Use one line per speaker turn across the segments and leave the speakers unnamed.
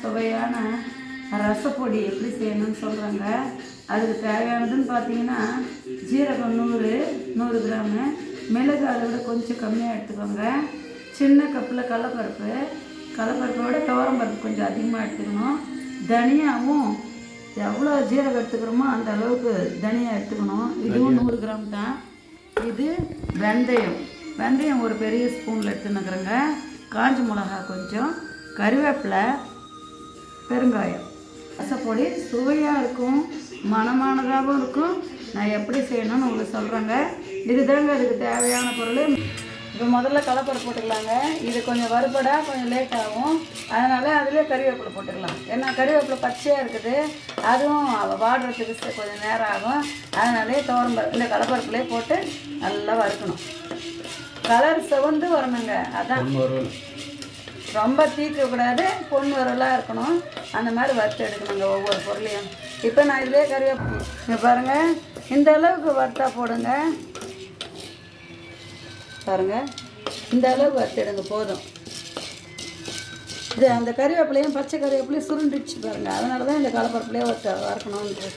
சுவையான ரசப்பொடி எப்படி செய்யணும்னு சொல்கிறாங்க அதுக்கு தேவையானதுன்னு பார்த்தீங்கன்னா ஜீரகம் நூறு நூறு கிராமு. மிளகு அதை விட கொஞ்சம் கம்மியாக எடுத்துக்கோங்க. சின்ன கப்பில் கடலப்பருப்பு கடலப்பருப்போட துவரம்பருப்பு கொஞ்சம் அதிகமாக எடுத்துக்கணும். தனியாவும் எவ்வளோ ஜீரகம் எடுத்துக்கிறோமோ அந்த அளவுக்கு தனியா எடுத்துக்கணும். இதுவும் நூறு கிராம் தான். இது வெந்தயம். வெந்தயம் ஒரு பெரிய ஸ்பூனில் எடுத்துன்னுக்குறேங்க. காஞ்ச மிளகா கொஞ்சம் கருவேப்பிலை பெருங்காயம். ரசப்பொடி சுவையாக இருக்கும் மனமானதாகவும் இருக்கும். நான் எப்படி செய்யணும்னு உங்களுக்கு சொல்கிறேங்க இதுதாங்க அதுக்கு தேவையான பொருள். இப்போ முதல்ல கலப்பரை போட்டுக்கலாங்க. இது கொஞ்சம் வறுபடா கொஞ்சம் லேட் ஆகும். அதனால் அதிலே கறிவேப்பிலை போட்டுக்கலாம். ஏன்னா கறிவேப்பிலை பச்சையாக இருக்குது. அதுவும் வாடுறதுக்கு கொஞ்சம் நேரம் ஆகும். அதனாலே துவரம்பருப்பு இந்த கலப்பருப்புலேயே போட்டு நல்லா வறுக்கணும். கலர் சிவந்து வரணுங்க. அதான். ரொம்ப தீக்கக்கூடாது. பொன் வரலாக இருக்கணும். அந்த மாதிரி வறுத்து எடுக்கணுங்க ஒவ்வொரு பொருளையும். இப்போ நான் இதிலே கறிவேப்பிலை. இங்கே பாருங்கள் இந்த அளவுக்கு வறுத்தா போடுங்க. பாருங்க. இந்த அளவுக்கு வறுத்து எடுங்க போதும். இது அந்த கறிவேப்பிலையும் பச்சை கறிவேப்பிலையும் சுருண்டுச்சு பாருங்க. அதனால தான் இந்த கலப்பருப்புலேயே ஒரு வறுக்கணும்னு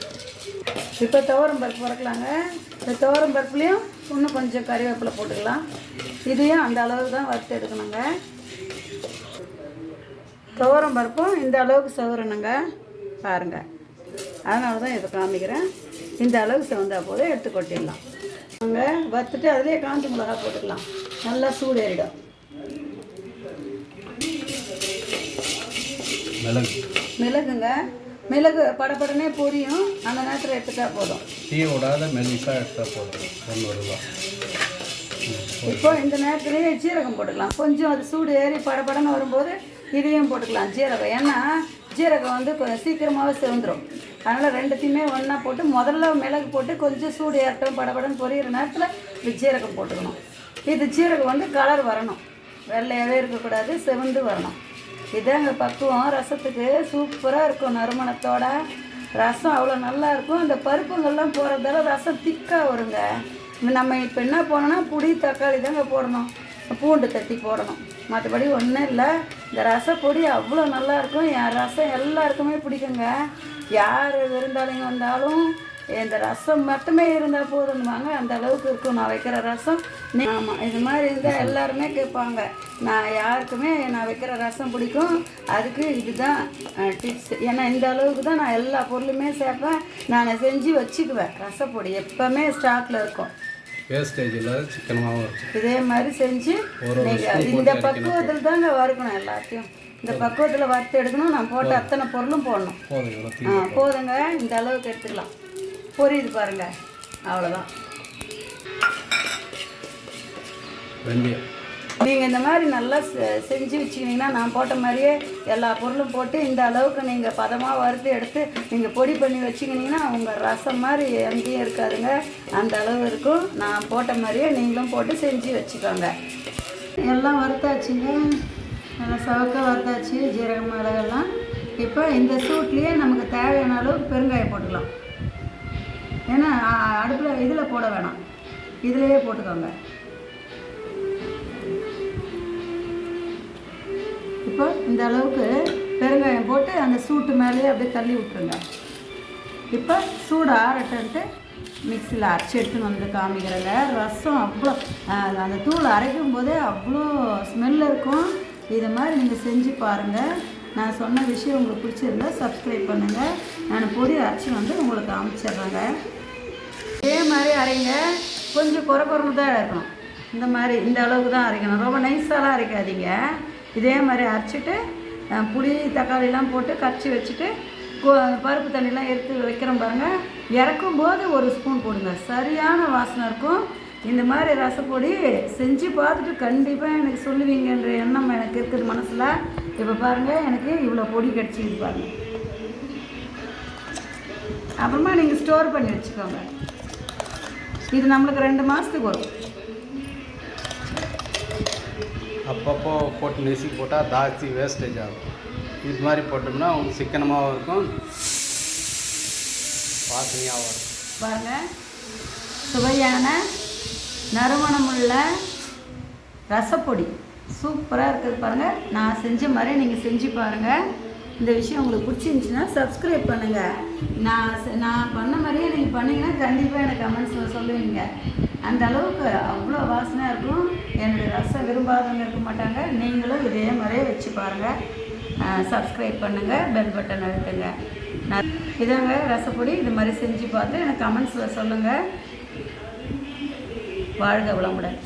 இப்போ துவரம் பருப்பு வறுக்கலாங்க. இந்த துவரம் பருப்புலேயும் இன்னும் கொஞ்சம் கறிவேப்பிலை போட்டுக்கலாம். இதையும் அந்த அளவுக்கு தான் வறுத்து எடுக்கணுங்க. துவரம் பருப்பும் இந்த அளவுக்கு செவரணுங்க. பாருங்க. அதனால தான் இதை காமிக்கிறேன். இந்த அளவுக்கு செவந்தா போதும் எடுத்து கொட்டிடலாம். அங்கே வறுத்துட்டு அதிலே காஞ்சி மிளகா போட்டுக்கலாம். நல்லா சூடு
மிளகு.
மிளகுங்க. மிளகு படபடனே பொரியும். அந்த நேரத்தில் எடுத்துட்டா போதும்.
டீ விடாத மெலிசாக எடுத்தால் போதும் ஒன்று ரூபா
இப்போ இந்த நேரத்துலேயே ஜீரகம் போட்டுக்கலாம். கொஞ்சம் அது சூடு ஏறி படபடன்னு வரும்போது இதையும் போட்டுக்கலாம் ஜீரகம் ஏன்னா ஜீரகம் வந்து கொஞ்சம் சீக்கிரமாகவே செவந்துடும் அதனால் ரெண்டுத்தையுமே ஒன்றா போட்டு முதல்ல மிளகு போட்டு கொஞ்சம் சூடு ஏறட்டும் படபடன்னு பொரியிற நேரத்தில் இது ஜீரகம் போட்டுக்கணும். இது ஜீரகம் வந்து கலர் வரணும். வெள்ளையாகவே இருக்கக்கூடாது செவந்து வரணும். இதாங்க பக்குவம் ரசத்துக்கு சூப்பராக இருக்கும் நறுமணத்தோட. ரசம் அவ்வளோ நல்லா இருக்கும். இந்த பருப்புங்கள்லாம் போகிறதால ரசம் திக்காக வருங்க. நம்ம இப்போ என்ன போனோம்னா புளி தக்காளி தாங்க போடணும். பூண்டு தட்டி போடணும். மற்றபடி ஒன்றும் இல்லை. இந்த ரசப்பொடி அவ்வளோ நல்லாயிருக்கும் என் ரசம் எல்லாருக்குமே பிடிக்குங்க. யார் விருந்தாளிங்க வந்தாலும் இந்த ரசம் மட்டுமே இருந்தால் போதும்வாங்க அந்த அளவுக்கு இருக்கும். நான் வைக்கிற ரசம். ஆமாம் இது மாதிரி இருந்தால் எல்லாருமே கேட்பாங்க. நான் யாருக்குமே நான் வைக்கிற ரசம் பிடிக்கும். அதுக்கு இதுதான் டிப்ஸ் ஏன்னா இந்த அளவுக்கு தான் நான் எல்லா பொருளுமே சேர்ப்பேன். நான் செஞ்சு வச்சுக்குவேன். ரசப்பொடி எப்போவுமே ஸ்டாக்கில் இருக்கும். இதே மாதிரி செஞ்சு நீங்கள் இந்த பக்குவத்தில் தாங்க வறுக்கணும் எல்லாத்தையும். இந்த பக்குவத்தில் வறுத்து எடுக்கணும். நான் போட்ட அத்தனை பொருளும் போடணும். ஆ போதுங்க. இந்த அளவுக்கு எடுத்துக்கலாம். பொரியுது பாருங்க. அவ்வளோதான் நீங்கள் இந்த மாதிரி நல்லா செ- செஞ்சு வச்சுக்கினீங்கன்னா நான் போட்ட மாதிரியே எல்லா பொருளும் போட்டு இந்த அளவுக்கு நீங்கள் பதமாக வறுத்து எடுத்து நீங்கள் பொடி பண்ணி வச்சுக்கினீங்கன்னா உங்கள் ரசம் மாதிரி எங்கேயும் இருக்காதுங்க. அந்த அளவு இருக்கும். நான் போட்ட மாதிரியே நீங்களும் போட்டு செஞ்சு வச்சுக்கோங்க. எல்லாம் வறுத்தாச்சுங்க. நல்லா சவக்க வறுத்தாச்சு ஜீரகம் மிளகெல்லாம். இப்போ இந்த சூட்லேயே நமக்கு தேவையான அளவுக்கு பெருங்காயம் போட்டுக்கலாம். ஏன்னா அடுப்பில் இதில் போட வேணாம். இதிலேயே போட்டுக்கோங்க. இப்போ இந்த அளவுக்கு பெருங்காயம் போட்டு அந்த சூட்டு மேலேயே அப்படியே தள்ளி விட்டுருங்க. இப்போ சூடு ஆறட்டுன்ட்டு மிக்சியில் அரைச்சி எடுத்துன்னு வந்து காமிக்கிறேங்க. ரசம் அவ்வளோ அந்த தூள் அரைக்கும் போதே அவ்வளோ ஸ்மெல் இருக்கும். இது மாதிரி நீங்கள் செஞ்சு பாருங்கள் நான் சொன்ன விஷயம் உங்களுக்கு பிடிச்சிருந்தா சப்ஸ்கிரைப் பண்ணுங்கள் நான் பொடி அரைச்சி வந்து உங்களுக்கு அமைச்சிட்றேங்க இதே மாதிரி அரைங்க. கொஞ்சம் குறை குறைன்னு தான் இருக்கணும் இந்த மாதிரி இந்த அளவுக்கு தான் அரைக்கணும். ரொம்ப நைஸாலாம் அரைக்காதீங்க. இதே மாதிரி அரைச்சிட்டு புளி தக்காளிலாம் போட்டு கரைச்சி வச்சுட்டு பருப்பு தண்ணிலாம் எடுத்து வைக்கிறோம் பாருங்கள் இறக்கும் போது ஒரு ஸ்பூன் போடுங்க. சரியான வாசனை இருக்கும். இந்த மாதிரி ரசப்பொடி செஞ்சு பார்த்துட்டு கண்டிப்பாக எனக்கு சொல்லுவீங்கன்ற எண்ணம் எனக்கு இருக்குது மனசில். இப்போ பாருங்கள் எனக்கு இவ்வளோ பொடி கிடச்சிது பாருங்கள் அப்புறமா நீங்கள் ஸ்டோர் பண்ணி வச்சுக்கோங்க. இது நம்மளுக்கு ரெண்டு மாதத்துக்கு வரும்.
அப்பப்போ போட்டு நெசுக்கி போட்டால் ஜாஸ்தி வேஸ்டேஜ் ஆகும். இது மாதிரி போட்டோம்னா உங்களுக்கு சிக்கனமாகவும் இருக்கும். வாசனையாகவும் இருக்கும்
பாருங்க. சுவையான நறுமணமுள்ள ரசப்பொடி. சூப்பராக இருக்குது பாருங்கள் நான் செஞ்ச மாதிரி நீங்கள் செஞ்சு பாருங்கள் இந்த விஷயம் உங்களுக்கு பிடிச்சிருந்துச்சின்னா சப்ஸ்கிரைப் பண்ணுங்கள் நான் நான் பண்ண மாதிரியே நீங்கள் பண்ணிங்கன்னா கண்டிப்பாக எனக்கு கமெண்ட்ஸில் சொல்லுவீங்க. அந்த அளவுக்கு அவ்வளோ வாசனையாக இருக்கும். என்னுடைய ரசம் விரும்பாதவங்க இருக்க மாட்டாங்க. நீங்களும் இதே மாதிரியே வச்சு பாருங்கள் சப்ஸ்கிரைப் பண்ணுங்கள் பெல் பட்டன் அழுத்துங்க. நான் இதாங்க ரசப்பொடி. இது மாதிரி செஞ்சு பார்த்து எனக்கு கமெண்ட்ஸில் சொல்லுங்கள் வாழ்க வளமுடன்.